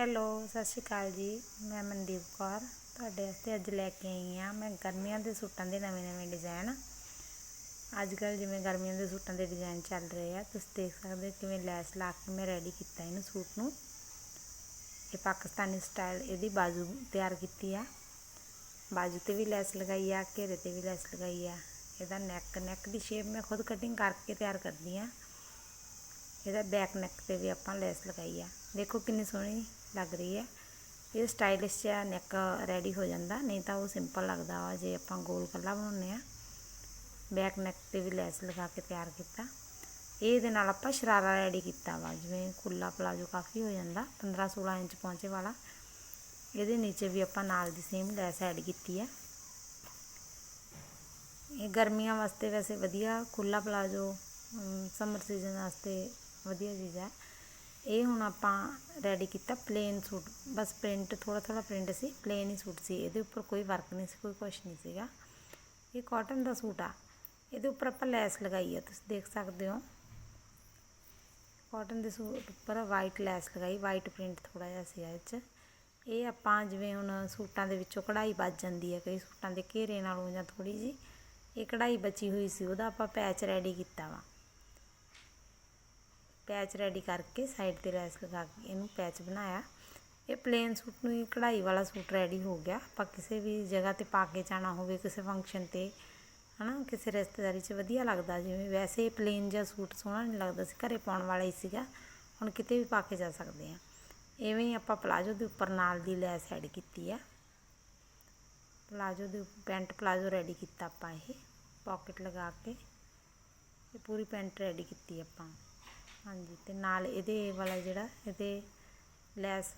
Hello, ਸਤਿ ਸ਼੍ਰੀ ਅਕਾਲ ਜੀ। ਮੈਂ ਮਨਦੀਪ ਕੌਰ, ਤੁਹਾਡੇ ਵਾਸਤੇ ਅੱਜ ਲੈ ਕੇ ਆਈ ਹਾਂ ਮੈਂ ਗਰਮੀਆਂ ਦੇ ਸੂਟਾਂ ਦੇ ਨਵੇਂ ਨਵੇਂ ਡਿਜ਼ਾਈਨ। ਅੱਜ ਕੱਲ੍ਹ ਜਿਵੇਂ ਗਰਮੀਆਂ ਦੇ ਸੂਟਾਂ ਦੇ ਡਿਜ਼ਾਈਨ ਚੱਲ ਰਹੇ ਆ, ਤੁਸੀਂ ਦੇਖ ਸਕਦੇ ਹੋ ਕਿਵੇਂ ਲੈਸ ਲਾ ਕੇ ਮੈਂ ਰੈਡੀ ਕੀਤਾ ਇਹਨੂੰ ਸੂਟ ਨੂੰ। ਇਹ ਪਾਕਿਸਤਾਨੀ ਸਟਾਈਲ ਇਹਦੀ ਬਾਜੂ ਤਿਆਰ ਕੀਤੀ ਆ। ਬਾਜੂ ਤੇ ਵੀ ਲੈਸ ਲਗਾਈ ਆ, ਘੇਰੇ ਤੇ ਵੀ ਲੈਸ ਲਗਾਈ ਆ। ਇਹਦਾ ਨੈਕ ਨੈਕ ਦੀ ਸ਼ੇਪ ਮੈਂ ਖੁਦ ਕਟਿੰਗ ਕਰਕੇ ਤਿਆਰ ਕਰਦੀ ਆ। ਇਹਦਾ ਬੈਕ ਨੈਕ ਤੇ ਵੀ ਆਪਾਂ ਲੈਸ ਲਗਾਈ ਆ। ਦੇਖੋ ਕਿੰਨੀ ਸੋਹਣੀ ਲੱਗ ਰਹੀ ਹੈ। ਇਹ ਸਟਾਈਲਿਸ਼ ਜਿਹਾ ਨੈਕ ਰੈਡੀ ਹੋ ਜਾਂਦਾ, ਨਹੀਂ ਤਾਂ ਉਹ ਸਿੰਪਲ ਲੱਗਦਾ ਵਾ, ਜੇ ਆਪਾਂ ਗੋਲ ਕੱਲਾ ਬਣਾਉਂਦੇ ਆ ਬੈਕ ਨੈਕ ਤੇ ਵੀ ਲੈਸ ਲਗਾ ਕੇ ਤਿਆਰ ਕੀਤਾ। ਇਹਦੇ ਨਾਲ ਆਪਾਂ ਸ਼ਰਾਰਾ ਰੈਡੀ ਕੀਤਾ ਵਾ, ਜਿਵੇਂ ਖੁੱਲਾ ਪਲਾਜੋ ਕਾਫੀ ਹੋ ਜਾਂਦਾ 15 16 ਇੰਚ ਪਹੁੰਚੇ ਵਾਲਾ। ਇਹਦੇ ਨੀਚੇ ਵੀ ਆਪਾਂ ਨਾਲ ਦੀ ਸੇਮ ਲੈਸ ਐਡ ਕੀਤੀ ਹੈ। ਇਹ ਗਰਮੀਆਂ ਵਾਸਤੇ ਵੈਸੇ ਵਧੀਆ ਖੁੱਲਾ ਪਲਾਜੋ ਸਮਰ ਸੀਜ਼ਨ ਵਾਸਤੇ ਵਧੀਆ ਚੀਜ਼ ਹੈ। ਇਹ ਹੁਣ ਆਪਾਂ ਰੈਡੀ ਕੀਤਾ ਪਲੇਨ ਸੂਟ। ਬਸ ਪ੍ਰਿੰਟ ਥੋੜਾ ਥੋੜਾ ਪ੍ਰਿੰਟ ਸੀ ਪਲੇਨ ਹੀ ਸੂਟ ਸੀ। ਇਹਦੇ ਉੱਪਰ ਕੋਈ ਵਰਕ ਨਹੀਂ ਸੀ, ਕੋਈ ਕੁਛ ਨਹੀਂ ਸੀਗਾ। ਇਹ ਕਾਟਨ ਦਾ ਸੂਟ ਆ। ਇਹਦੇ ਉੱਪਰ ਆਪਾਂ ਲੈਸ ਲਗਾਈ ਆ, ਤੁਸੀਂ ਦੇਖ ਸਕਦੇ ਹੋ। ਕਾਟਨ ਦੇ ਸੂਟ ਉੱਪਰ ਵਾਈਟ ਲੈਸ ਲਗਾਈ ਵਾਈਟ ਪ੍ਰਿੰਟ ਥੋੜਾ ਜਿਹਾ ਸੀ ਇਹ 'ਚ। ਇਹ ਆਪਾਂ ਜਿਵੇਂ ਹੁਣ ਸੂਟਾਂ ਦੇ ਵਿੱਚੋਂ ਕਢਾਈ ਬਚ ਜਾਂਦੀ ਹੈ ਕਈ ਸੂਟਾਂ ਦੇ ਘੇਰੇ ਨਾਲੋਂ ਜਾਂ ਥੋੜੀ ਜੀ ਇਹ ਕਢਾਈ ਬਚੀ ਹੋਈ ਸੀ, ਉਹਦਾ ਆਪਾਂ ਪੈਚ ਰੈਡੀ ਕੀਤਾ ਵਾ। ਪੈਚ ਰੈਡੀ ਕਰਕੇ ਸਾਈਡ ਤੇ ਲੈਸ ਲਗਾ ਕੇ ਇਹਨੂੰ ਪੈਚ ਬਣਾਇਆ। ਇਹ ਪਲੇਨ ਸੂਟ ਨੂੰ ਹੀ ਕਢਾਈ ਵਾਲਾ ਸੂਟ ਰੈਡੀ ਹੋ ਗਿਆ। ਆਪਾਂ ਕਿਸੇ ਵੀ ਜਗ੍ਹਾ ਤੇ ਪਾ ਕੇ ਜਾਣਾ ਹੋਵੇ, ਕਿਸੇ ਫੰਕਸ਼ਨ ਤੇ, ਹਨਾ, ਕਿਸੇ ਰਿਸ਼ਤੇਦਾਰੀ 'ਚ ਵਧੀਆ ਲੱਗਦਾ। ਜਿਵੇਂ ਵੈਸੇ ਪਲੇਨ ਜਿਹਾ ਸੂਟ ਸੋਹਣਾ ਨਹੀਂ ਲੱਗਦਾ ਸੀ, ਘਰੇ ਪਾਉਣ ਵਾਲਾ ਹੀ ਸੀਗਾ। ਹੁਣ ਕਿਤੇ ਵੀ ਪਾ ਕੇ ਜਾ ਸਕਦੇ ਆ ਐਵੇਂ ਹੀ ਆਪਾਂ ਪਲਾਜੋ ਦੇ ਉੱਪਰ ਨਾਲ ਦੀ ਲੈਸ ਐਡ ਕੀਤੀ ਆ। ਪਲਾਜੋ ਦੇ ਪੈਂਟ ਪਲਾਜੋ ਰੈਡੀ ਕੀਤਾ ਆਪਾਂ ਇਹ। ਪਾਕਟ ਲਗਾ ਕੇ ਇਹ ਪੂਰੀ ਪੈਂਟ ਰੈਡੀ ਕੀਤੀ ਆਪਾਂ। ਹਾਂਜੀ ਅਤੇ ਨਾਲ ਇਹਦੇ ਵਾਲਾ ਜਿਹੜਾ, ਇਹਦੇ ਲੈਸ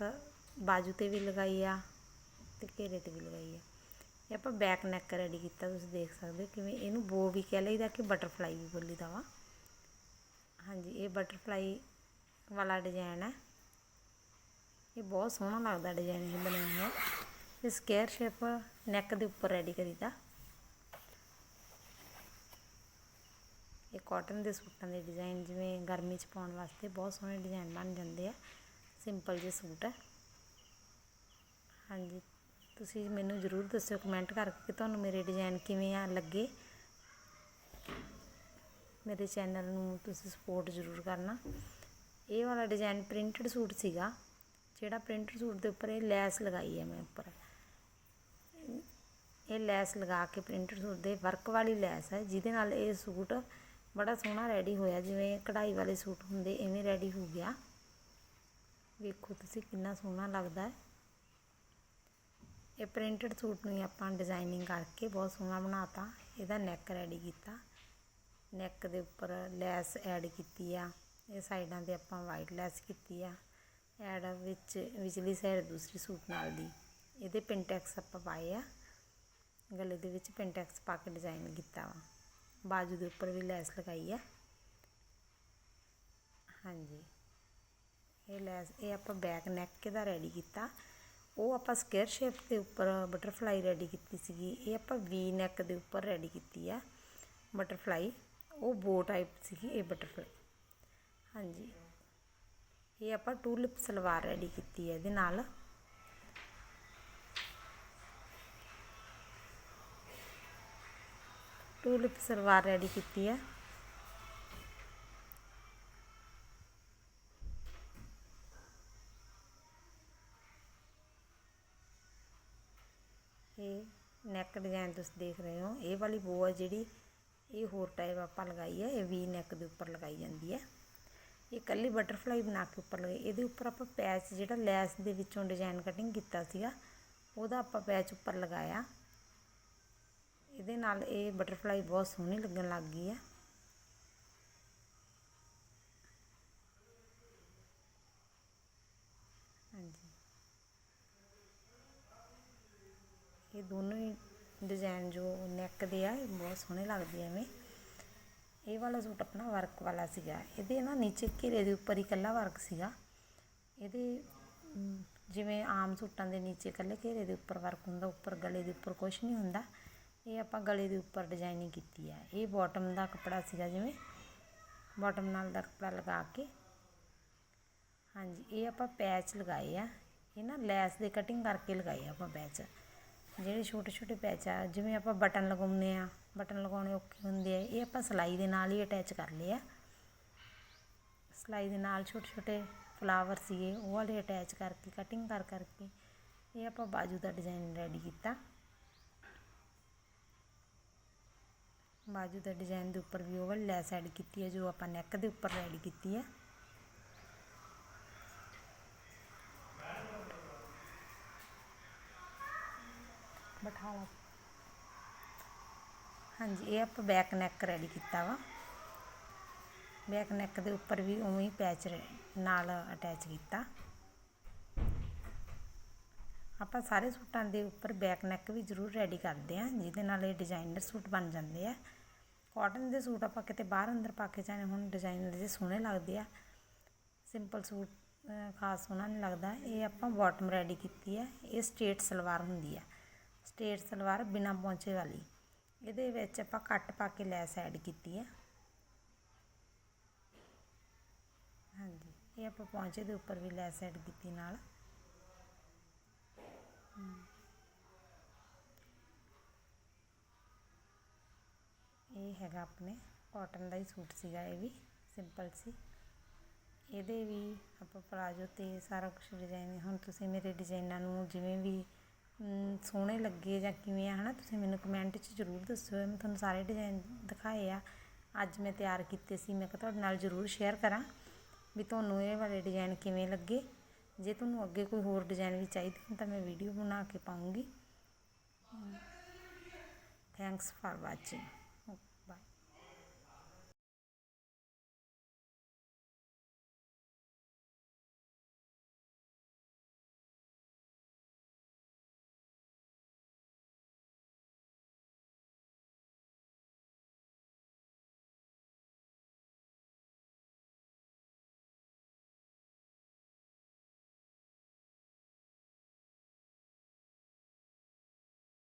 ਬਾਜੂ ਤੇ ਵੀ ਲਗਾਈ ਆ ਅਤੇ ਘੇਰੇ ਤੇ ਵੀ ਲਗਾਈ ਆ। ਇਹ ਆਪਾਂ ਬੈਕ ਨੈਕ ਰੈਡੀ ਕੀਤਾ, ਤੁਸੀਂ ਦੇਖ ਸਕਦੇ ਹੋ ਕਿਵੇਂ ਇਹਨੂੰ ਬੋ ਵੀ ਕਹਿ ਲਈਦਾ ਕਿ ਬਟਰਫਲਾਈ ਵੀ ਬੋਲੀ ਦਾ ਵਾ। ਹਾਂਜੀ, ਇਹ ਬਟਰਫਲਾਈ ਵਾਲਾ ਡਿਜ਼ਾਈਨ ਹੈ ਇਹ ਬਹੁਤ ਸੋਹਣਾ ਲੱਗਦਾ ਡਿਜ਼ਾਈਨ ਇਹ ਬਣਿਆ ਹੋਇਆ ਇਹ ਸਕੇਅਰ ਸ਼ੇਪ ਨੈਕ ਦੇ ਉੱਪਰ ਰੈਡੀ ਕਰੀਦਾ। ਇਹ ਕਾਟਨ ਦੇ ਸੂਟਾਂ ਦੇ ਡਿਜ਼ਾਈਨ ਜਿਵੇਂ ਗਰਮੀ 'ਚ ਪਾਉਣ ਵਾਸਤੇ ਬਹੁਤ ਸੋਹਣੇ ਡਿਜ਼ਾਈਨ ਬਣ ਜਾਂਦੇ ਆ। ਸਿੰਪਲ ਜਿਹੇ ਸੂਟ ਹੈ ਹਾਂਜੀ, ਤੁਸੀਂ ਮੈਨੂੰ ਜ਼ਰੂਰ ਦੱਸਿਓ ਕਮੈਂਟ ਕਰਕੇ ਕਿ ਤੁਹਾਨੂੰ ਮੇਰੇ ਡਿਜ਼ਾਈਨ ਕਿਵੇਂ ਆ ਲੱਗੇ। ਮੇਰੇ ਚੈਨਲ ਨੂੰ ਤੁਸੀਂ ਸਪੋਰਟ ਜ਼ਰੂਰ ਕਰਨਾ। ਇਹ ਵਾਲਾ ਡਿਜ਼ਾਈਨ ਪ੍ਰਿੰਟਡ ਸੂਟ ਸੀਗਾ, ਜਿਹੜਾ ਪ੍ਰਿੰਟਡ ਸੂਟ ਦੇ ਉੱਪਰ ਇਹ ਲੈਸ ਲਗਾਈ ਹੈ ਮੈਂ ਉੱਪਰ। ਇਹ ਲੈਸ ਲਗਾ ਕੇ ਪ੍ਰਿੰਟਡ ਸੂਟ ਦੇ ਵਰਕ ਵਾਲੀ ਲੈਸ ਹੈ, ਜਿਹਦੇ ਨਾਲ ਇਹ ਸੂਟ ਬੜਾ ਸੋਹਣਾ ਰੈਡੀ ਹੋਇਆ, ਜਿਵੇਂ ਕਢਾਈ ਵਾਲੇ ਸੂਟ ਹੁੰਦੇ, ਐਵੇਂ ਰੈਡੀ ਹੋ ਗਿਆ। ਵੇਖੋ ਤੁਸੀਂ ਕਿੰਨਾ ਸੋਹਣਾ ਲੱਗਦਾ ਹੈ। ਇਹ ਪ੍ਰਿੰਟਡ ਸੂਟ ਨੂੰ ਆਪਾਂ ਡਿਜ਼ਾਈਨਿੰਗ ਕਰਕੇ ਬਹੁਤ ਸੋਹਣਾ ਬਣਾਤਾ। ਇਹਦਾ ਨੈਕ ਰੈਡੀ ਕੀਤਾ। ਨੈਕ ਦੇ ਉੱਪਰ ਲੈਸ ਐਡ ਕੀਤੀ ਆ। ਇਹ ਸਾਈਡਾਂ ਤੇ ਆਪਾਂ ਵਾਈਟ ਲੈਸ ਕੀਤੀ ਆ। ਐਡ ਵਿੱਚ ਵਿਚਲੀ ਸਾਈਡ ਦੂਸਰੀ ਸੂਟ ਨਾਲ ਦੀ। ਇਹਦੇ ਪਿੰਟੈਕਸ ਆਪਾਂ ਪਾਏ ਆ। ਗਲੇ ਦੇ ਵਿੱਚ ਪਿੰਟੈਕਸ ਪਾ ਕੇ ਡਿਜ਼ਾਈਨ ਕੀਤਾ ਵਾ। ਬਾਜੂ ਦੇ ਉੱਪਰ ਵੀ ਲੈਸ ਲਗਾਈ ਆ। ਹਾਂਜੀ। ਇਹ ਲੈਸ, ਇਹ ਆਪਾਂ ਬੈਕ ਨੈਕ ਦਾ ਰੈਡੀ ਕੀਤਾ। ਉਹ ਆਪਾਂ ਸਕੁਅਰ ਸ਼ੇਪ ਦੇ ਉੱਪਰ ਬਟਰਫਲਾਈ ਰੈਡੀ ਕੀਤੀ ਸੀਗੀ। ਇਹ ਆਪਾਂ ਵੀ ਨੈਕ ਦੇ ਉੱਪਰ ਰੈਡੀ ਕੀਤੀ ਆ। ਬਟਰਫਲਾਈ ਉਹ ਬੋ ਟਾਈਪ ਸੀਗੀ ਇਹ ਬਟਰਫਲਾਈ ਹਾਂਜੀ। ਇਹ ਆਪਾਂ ਟੂਲਿਪ ਸਲਵਾਰ ਰੈਡੀ ਕੀਤੀ ਹੈ ਇਹਦੇ ਨਾਲ। ਟੂਲਿਪ ਸਲਵਾਰ ਰੈਡੀ ਕੀਤੀ ਹੈ ਇਹ ਨੈਕ ਡਿਜ਼ਾਈਨ ਤੁਸੀਂ ਦੇਖ ਰਹੇ ਹੋ। ਇਹ ਵਾਲੀ ਬੋ ਹੈ ਜਿਹੜੀ, ਇਹ ਹੋਰ ਟਾਈਪ ਆਪਾਂ ਲਗਾਈ ਹੈ ਇਹ ਵੀ ਨੈਕ ਦੇ ਉੱਪਰ ਲਗਾਈ ਜਾਂਦੀ ਹੈ ਇਹ ਕੱਲੀ ਬਟਰਫਲਾਈ ਬਣਾ ਕੇ ਉੱਪਰ ਲਗਾਈ। ਇਹਦੇ ਉੱਪਰ ਆਪਾਂ ਪੈਚ ਜਿਹੜਾ ਲੈਸ ਦੇ ਵਿੱਚੋਂ ਡਿਜ਼ਾਈਨ ਕਟਿੰਗ ਕੀਤਾ ਸੀਗਾ, ਉਹਦਾ ਆਪਾਂ ਪੈਚ ਉੱਪਰ ਲਗਾਇਆ। ਇਹਦੇ ਨਾਲ ਇਹ ਬਟਰਫਲਾਈ ਬਹੁਤ ਸੋਹਣੀ ਲੱਗਣ ਲੱਗ ਗਈ ਹੈ ਹਾਂਜੀ। ਇਹ ਦੋਨੋਂ ਹੀ ਡਿਜ਼ਾਈਨ ਜੋ ਨੈਕ ਦੇ ਆ, ਇਹ ਬਹੁਤ ਸੋਹਣੇ ਲੱਗਦੇ ਐਵੇਂ। ਇਹ ਵਾਲਾ ਸੂਟ ਆਪਣਾ ਵਰਕ ਵਾਲਾ ਸੀਗਾ। ਇਹਦੇ ਨਾ ਨੀਚੇ ਘੇਰੇ ਦੇ ਉੱਪਰ ਹੀ ਇਕੱਲਾ ਵਰਕ ਸੀਗਾ। ਇਹਦੇ ਜਿਵੇਂ ਆਮ ਸੂਟਾਂ ਦੇ ਨੀਚੇ ਇਕੱਲੇ ਘੇਰੇ ਦੇ ਉੱਪਰ ਵਰਕ ਹੁੰਦਾ, ਉੱਪਰ ਗਲੇ ਦੇ ਉੱਪਰ ਕੁਝ ਨਹੀਂ ਹੁੰਦਾ। ਇਹ ਆਪਾਂ ਗਲੇ ਦੇ ਉੱਪਰ ਡਿਜ਼ਾਈਨਿੰਗ ਕੀਤੀ ਹੈ ਇਹ ਬਾਟਮ ਦਾ ਕੱਪੜਾ ਸੀਗਾ ਜਿਵੇਂ ਬਾਟਮ ਨਾਲ ਦਾ ਕੱਪੜਾ ਲਗਾ ਕੇ। ਹਾਂਜੀ, ਇਹ ਆਪਾਂ ਪੈਚ ਲਗਾਏ ਆ। ਇਹ ਨਾ ਲੈਸ ਦੇ ਕਟਿੰਗ ਕਰਕੇ ਲਗਾਏ ਆ ਆਪਾਂ ਪੈਚ ਜਿਹੜੇ ਛੋਟੇ ਛੋਟੇ ਪੈਚ ਆ, ਜਿਵੇਂ ਆਪਾਂ ਬਟਨ ਲਗਾਉਂਦੇ ਆ, ਬਟਨ ਲਗਾਉਣੇ ਔਖੇ ਹੁੰਦੇ ਆ, ਇਹ ਆਪਾਂ ਸਿਲਾਈ ਦੇ ਨਾਲ ਹੀ ਅਟੈਚ ਕਰ ਲਏ ਆ। ਸਿਲਾਈ ਦੇ ਨਾਲ ਛੋਟੇ ਛੋਟੇ ਫਲਾਵਰ ਸੀਗੇ, ਉਹ ਵਾਲੇ ਅਟੈਚ ਕਰਕੇ ਕਟਿੰਗ ਕਰ ਕਰਕੇ, ਇਹ ਆਪਾਂ ਬਾਜੂ ਦਾ ਡਿਜ਼ਾਈਨ ਰੈਡੀ ਕੀਤਾ। ਬਾਜੂ ਦਾ ਡਿਜ਼ਾਈਨ ਦੇ ਉੱਪਰ ਵੀ ਉਹ ਵਾਲੀ ਲੈਸ ਐਡ ਕੀਤੀ ਹੈ, ਜੋ ਆਪਾਂ ਨੈਕ ਦੇ ਉੱਪਰ ਰੈਡੀ ਕੀਤੀ ਹੈ। ਬਿਠਾ ਹਾਂਜੀ, ਇਹ ਆਪਾਂ ਬੈਕ ਨੈਕ ਰੈਡੀ ਕੀਤਾ ਵਾ। ਬੈਕ ਨੈਕ ਦੇ ਉੱਪਰ ਵੀ ਉਵੇਂ ਹੀ ਪੈਚ ਨਾਲ ਅਟੈਚ ਕੀਤਾ। ਆਪਾਂ ਸਾਰੇ ਸੂਟਾਂ ਦੇ ਉੱਪਰ ਬੈਕ ਨੈਕ ਵੀ ਜ਼ਰੂਰ ਰੈਡੀ ਕਰਦੇ ਹਾਂ, ਜਿਹਦੇ ਨਾਲ ਇਹ ਡਿਜ਼ਾਈਨਰ ਸੂਟ ਬਣ ਜਾਂਦੇ ਆ। ਕਾਟਨ ਦੇ ਸੂਟ ਆਪਾਂ ਕਿਤੇ ਬਾਹਰ ਅੰਦਰ ਪਾ ਕੇ ਜਾਣੇ, ਹੁਣ ਡਿਜ਼ਾਈਨਰ ਦੇ ਸੋਹਣੇ ਲੱਗਦੇ ਆ। ਸਿੰਪਲ ਸੂਟ ਖਾਸ ਸੋਹਣਾ ਨਹੀਂ ਲੱਗਦਾ। ਇਹ ਆਪਾਂ ਬਾਟਮ ਰੈਡੀ ਕੀਤੀ ਹੈ ਇਹ ਸਟੇਟ ਸਲਵਾਰ ਹੁੰਦੀ ਆ। ਸਟੇਟ ਸਲਵਾਰ ਬਿਨਾ ਪੌਂਚੇ ਵਾਲੀ। ਇਹਦੇ ਵਿੱਚ ਆਪਾਂ ਕੱਟ ਪਾ ਕੇ ਲੈਸ ਐਡ ਕੀਤੀ ਹੈ ਹਾਂਜੀ। ਇਹ ਆਪਾਂ ਪੌਂਚੇ ਦੇ ਉੱਪਰ ਵੀ ਲੈਸ ਐਡ ਕੀਤੀ ਨਾਲ। ਇਹ ਹੈਗਾ ਆਪਣੇ ਕਾਟਨ ਦਾ ਹੀ ਸੂਟ ਸੀਗਾ ਇਹ ਵੀ ਸਿੰਪਲ ਸੀ। ਇਹਦੇ ਵੀ ਆਪਾਂ ਪਲਾਜੋ ਤੇ ਸਾਰਾ ਕੁਝ ਡਿਜ਼ਾਈਨ ਹੁਣ ਤੁਸੀਂ ਮੇਰੇ ਡਿਜ਼ਾਈਨਾਂ ਨੂੰ ਜਿਵੇਂ ਵੀ ਸੋਹਣੇ ਲੱਗੇ ਜਾਂ ਕਿਵੇਂ ਆ, ਹਨਾ, ਤੁਸੀਂ ਮੈਨੂੰ ਕਮੈਂਟ 'ਚ ਜ਼ਰੂਰ ਦੱਸਿਓ। ਮੈਂ ਤੁਹਾਨੂੰ ਸਾਰੇ ਡਿਜ਼ਾਈਨ ਦਿਖਾਏ ਆ। ਅੱਜ ਮੈਂ ਤਿਆਰ ਕੀਤੇ ਸੀ, ਮੈਂ ਕਿਹਾ ਤੁਹਾਡੇ ਨਾਲ ਜ਼ਰੂਰ ਸ਼ੇਅਰ ਕਰਾਂ ਵੀ ਤੁਹਾਨੂੰ ਇਹ ਵਾਲੇ ਡਿਜ਼ਾਈਨ ਕਿਵੇਂ ਲੱਗੇ। ਜੇ ਤੁਹਾਨੂੰ ਅੱਗੇ ਕੋਈ ਹੋਰ ਡਿਜ਼ਾਈਨ ਵੀ ਚਾਹੀਦੇ ਤਾਂ ਮੈਂ ਵੀਡੀਓ ਬਣਾ ਕੇ ਪਾਉਂਗੀ। Thanks for watching